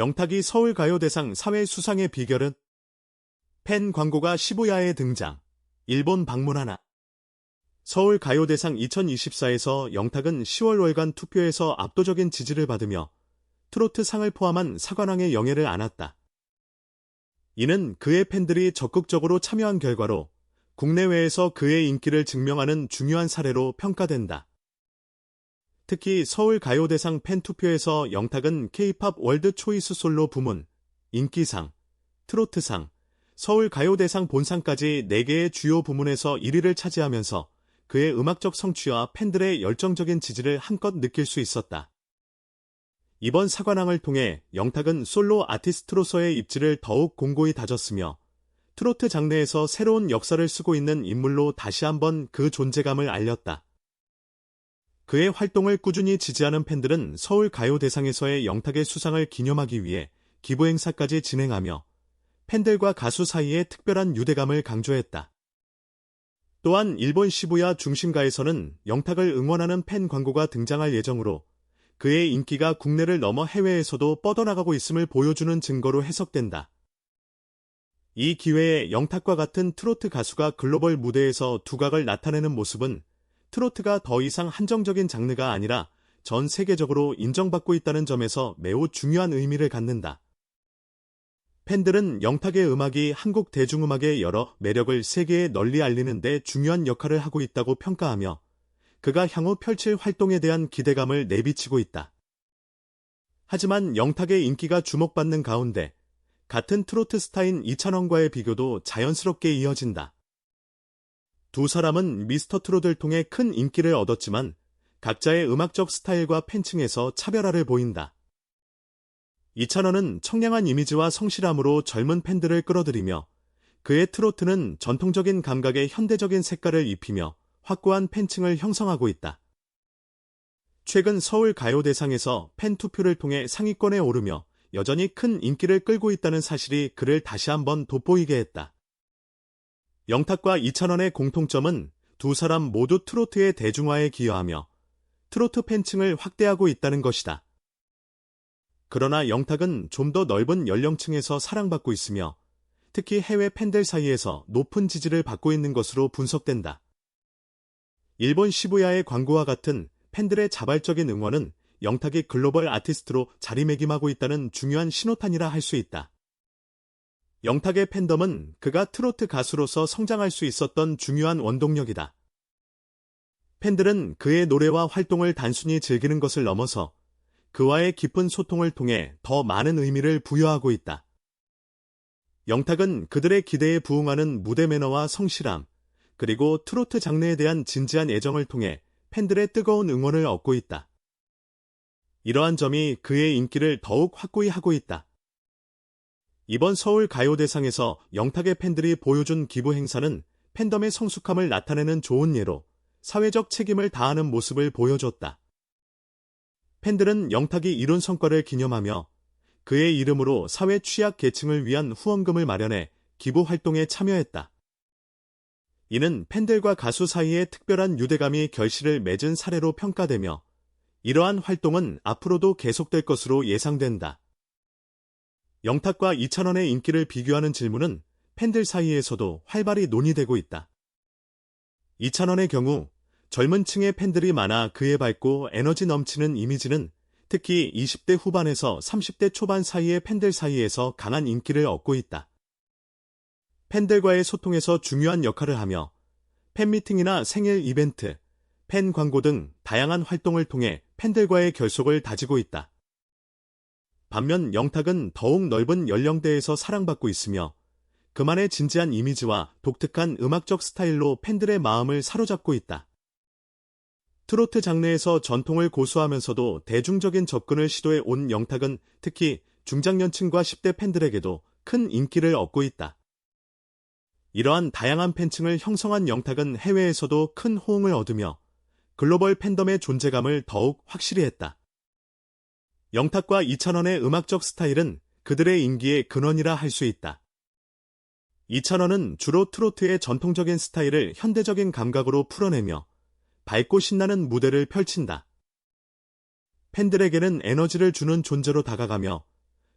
영탁이 서울가요대상 사회 수상의 비결은 팬 광고가 시부야에 등장, 일본 방문 하나. 서울가요대상 2024에서 영탁은 10월 월간 투표에서 압도적인 지지를 받으며 트로트 상을 포함한 사관왕의 영예를 안았다. 이는 그의 팬들이 적극적으로 참여한 결과로 국내외에서 그의 인기를 증명하는 중요한 사례로 평가된다. 특히 서울 가요대상 팬투표에서 영탁은 K-팝 월드 초이스 솔로 부문, 인기상, 트로트상, 서울 가요대상 본상까지 4개의 주요 부문에서 1위를 차지하면서 그의 음악적 성취와 팬들의 열정적인 지지를 한껏 느낄 수 있었다. 이번 사관왕을 통해 영탁은 솔로 아티스트로서의 입지를 더욱 공고히 다졌으며 트로트 장르에서 새로운 역사를 쓰고 있는 인물로 다시 한번 그 존재감을 알렸다. 그의 활동을 꾸준히 지지하는 팬들은 서울 가요대상에서의 영탁의 수상을 기념하기 위해 기부 행사까지 진행하며 팬들과 가수 사이의 특별한 유대감을 강조했다. 또한 일본 시부야 중심가에서는 영탁을 응원하는 팬 광고가 등장할 예정으로 그의 인기가 국내를 넘어 해외에서도 뻗어나가고 있음을 보여주는 증거로 해석된다. 이 기회에 영탁과 같은 트로트 가수가 글로벌 무대에서 두각을 나타내는 모습은 트로트가 더 이상 한정적인 장르가 아니라 전 세계적으로 인정받고 있다는 점에서 매우 중요한 의미를 갖는다. 팬들은 영탁의 음악이 한국 대중음악의 여러 매력을 세계에 널리 알리는 데 중요한 역할을 하고 있다고 평가하며 그가 향후 펼칠 활동에 대한 기대감을 내비치고 있다. 하지만 영탁의 인기가 주목받는 가운데 같은 트로트 스타인 이찬원과의 비교도 자연스럽게 이어진다. 두 사람은 미스터 트롯을 통해 큰 인기를 얻었지만 각자의 음악적 스타일과 팬층에서 차별화를 보인다. 이찬원은 청량한 이미지와 성실함으로 젊은 팬들을 끌어들이며 그의 트로트는 전통적인 감각의 현대적인 색깔을 입히며 확고한 팬층을 형성하고 있다. 최근 서울 가요대상에서 팬 투표를 통해 상위권에 오르며 여전히 큰 인기를 끌고 있다는 사실이 그를 다시 한번 돋보이게 했다. 영탁과 이찬원의 공통점은 두 사람 모두 트로트의 대중화에 기여하며 트로트 팬층을 확대하고 있다는 것이다. 그러나 영탁은 좀 더 넓은 연령층에서 사랑받고 있으며 특히 해외 팬들 사이에서 높은 지지를 받고 있는 것으로 분석된다. 일본 시부야의 광고와 같은 팬들의 자발적인 응원은 영탁이 글로벌 아티스트로 자리매김하고 있다는 중요한 신호탄이라 할 수 있다. 영탁의 팬덤은 그가 트로트 가수로서 성장할 수 있었던 중요한 원동력이다. 팬들은 그의 노래와 활동을 단순히 즐기는 것을 넘어서 그와의 깊은 소통을 통해 더 많은 의미를 부여하고 있다. 영탁은 그들의 기대에 부응하는 무대 매너와 성실함, 그리고 트로트 장르에 대한 진지한 애정을 통해 팬들의 뜨거운 응원을 얻고 있다. 이러한 점이 그의 인기를 더욱 확고히 하고 있다. 이번 서울 가요대상에서 영탁의 팬들이 보여준 기부 행사는 팬덤의 성숙함을 나타내는 좋은 예로 사회적 책임을 다하는 모습을 보여줬다. 팬들은 영탁이 이룬 성과를 기념하며 그의 이름으로 사회 취약 계층을 위한 후원금을 마련해 기부 활동에 참여했다. 이는 팬들과 가수 사이의 특별한 유대감이 결실을 맺은 사례로 평가되며 이러한 활동은 앞으로도 계속될 것으로 예상된다. 영탁과 이찬원의 인기를 비교하는 질문은 팬들 사이에서도 활발히 논의되고 있다. 이찬원의 경우 젊은 층의 팬들이 많아 그의 밝고 에너지 넘치는 이미지는 특히 20대 후반에서 30대 초반 사이의 팬들 사이에서 강한 인기를 얻고 있다. 팬들과의 소통에서 중요한 역할을 하며 팬미팅이나 생일 이벤트, 팬 광고 등 다양한 활동을 통해 팬들과의 결속을 다지고 있다. 반면 영탁은 더욱 넓은 연령대에서 사랑받고 있으며 그만의 진지한 이미지와 독특한 음악적 스타일로 팬들의 마음을 사로잡고 있다. 트로트 장르에서 전통을 고수하면서도 대중적인 접근을 시도해 온 영탁은 특히 중장년층과 10대 팬들에게도 큰 인기를 얻고 있다. 이러한 다양한 팬층을 형성한 영탁은 해외에서도 큰 호응을 얻으며 글로벌 팬덤의 존재감을 더욱 확실히 했다. 영탁과 이찬원의 음악적 스타일은 그들의 인기의 근원이라 할 수 있다. 이찬원은 주로 트로트의 전통적인 스타일을 현대적인 감각으로 풀어내며 밝고 신나는 무대를 펼친다. 팬들에게는 에너지를 주는 존재로 다가가며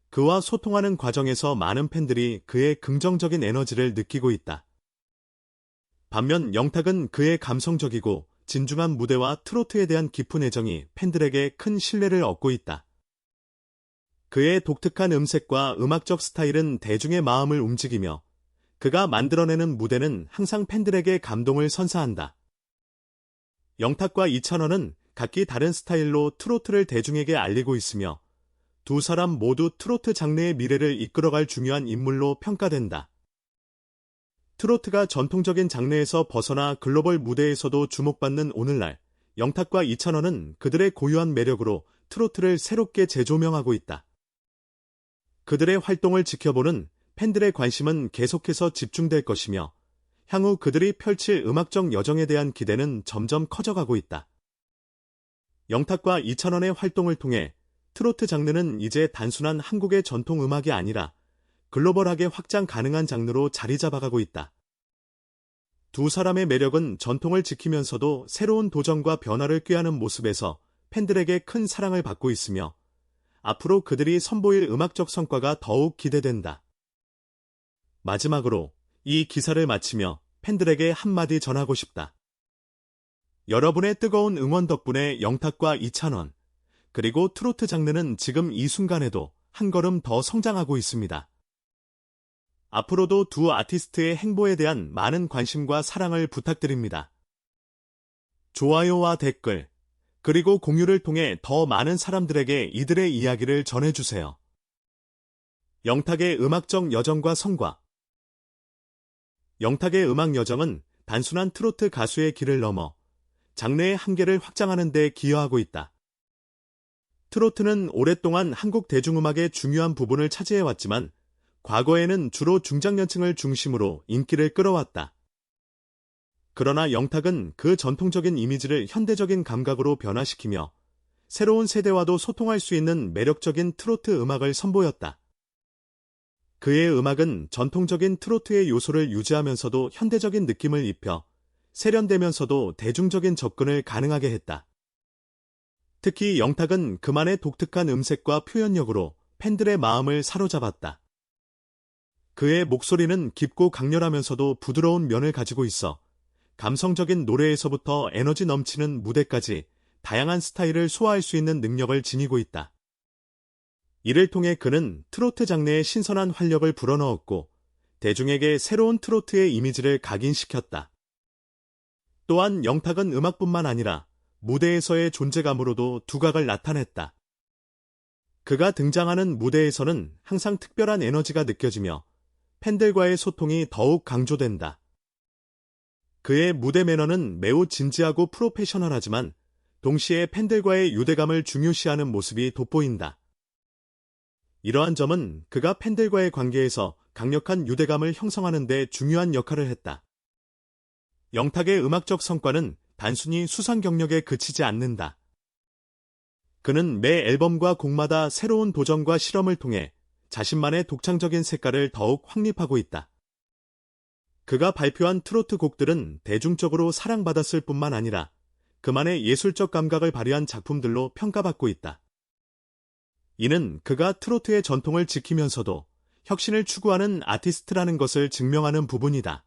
그와 소통하는 과정에서 많은 팬들이 그의 긍정적인 에너지를 느끼고 있다. 반면 영탁은 그의 감성적이고 진중한 무대와 트로트에 대한 깊은 애정이 팬들에게 큰 신뢰를 얻고 있다. 그의 독특한 음색과 음악적 스타일은 대중의 마음을 움직이며 그가 만들어내는 무대는 항상 팬들에게 감동을 선사한다. 영탁과 이찬원은 각기 다른 스타일로 트로트를 대중에게 알리고 있으며 두 사람 모두 트로트 장르의 미래를 이끌어갈 중요한 인물로 평가된다. 트로트가 전통적인 장르에서 벗어나 글로벌 무대에서도 주목받는 오늘날, 영탁과 이찬원은 그들의 고유한 매력으로 트로트를 새롭게 재조명하고 있다. 그들의 활동을 지켜보는 팬들의 관심은 계속해서 집중될 것이며, 향후 그들이 펼칠 음악적 여정에 대한 기대는 점점 커져가고 있다. 영탁과 이찬원의 활동을 통해 트로트 장르는 이제 단순한 한국의 전통 음악이 아니라 글로벌하게 확장 가능한 장르로 자리 잡아가고 있다. 두 사람의 매력은 전통을 지키면서도 새로운 도전과 변화를 꾀하는 모습에서 팬들에게 큰 사랑을 받고 있으며 앞으로 그들이 선보일 음악적 성과가 더욱 기대된다. 마지막으로 이 기사를 마치며 팬들에게 한마디 전하고 싶다. 여러분의 뜨거운 응원 덕분에 영탁과 이찬원, 그리고 트로트 장르는 지금 이 순간에도 한 걸음 더 성장하고 있습니다. 앞으로도 두 아티스트의 행보에 대한 많은 관심과 사랑을 부탁드립니다. 좋아요와 댓글, 그리고 공유를 통해 더 많은 사람들에게 이들의 이야기를 전해주세요. 영탁의 음악적 여정과 성과 영탁의 음악 여정은 단순한 트로트 가수의 길을 넘어 장르의 한계를 확장하는 데 기여하고 있다. 트로트는 오랫동안 한국 대중음악의 중요한 부분을 차지해왔지만 과거에는 주로 중장년층을 중심으로 인기를 끌어왔다. 그러나 영탁은 그 전통적인 이미지를 현대적인 감각으로 변화시키며 새로운 세대와도 소통할 수 있는 매력적인 트로트 음악을 선보였다. 그의 음악은 전통적인 트로트의 요소를 유지하면서도 현대적인 느낌을 입혀 세련되면서도 대중적인 접근을 가능하게 했다. 특히 영탁은 그만의 독특한 음색과 표현력으로 팬들의 마음을 사로잡았다. 그의 목소리는 깊고 강렬하면서도 부드러운 면을 가지고 있어 감성적인 노래에서부터 에너지 넘치는 무대까지 다양한 스타일을 소화할 수 있는 능력을 지니고 있다. 이를 통해 그는 트로트 장르에 신선한 활력을 불어넣었고 대중에게 새로운 트로트의 이미지를 각인시켰다. 또한 영탁은 음악뿐만 아니라 무대에서의 존재감으로도 두각을 나타냈다. 그가 등장하는 무대에서는 항상 특별한 에너지가 느껴지며 팬들과의 소통이 더욱 강조된다. 그의 무대 매너는 매우 진지하고 프로페셔널하지만 동시에 팬들과의 유대감을 중요시하는 모습이 돋보인다. 이러한 점은 그가 팬들과의 관계에서 강력한 유대감을 형성하는 데 중요한 역할을 했다. 영탁의 음악적 성과는 단순히 수상 경력에 그치지 않는다. 그는 매 앨범과 곡마다 새로운 도전과 실험을 통해 자신만의 독창적인 색깔을 더욱 확립하고 있다. 그가 발표한 트로트 곡들은 대중적으로 사랑받았을 뿐만 아니라 그만의 예술적 감각을 발휘한 작품들로 평가받고 있다. 이는 그가 트로트의 전통을 지키면서도 혁신을 추구하는 아티스트라는 것을 증명하는 부분이다.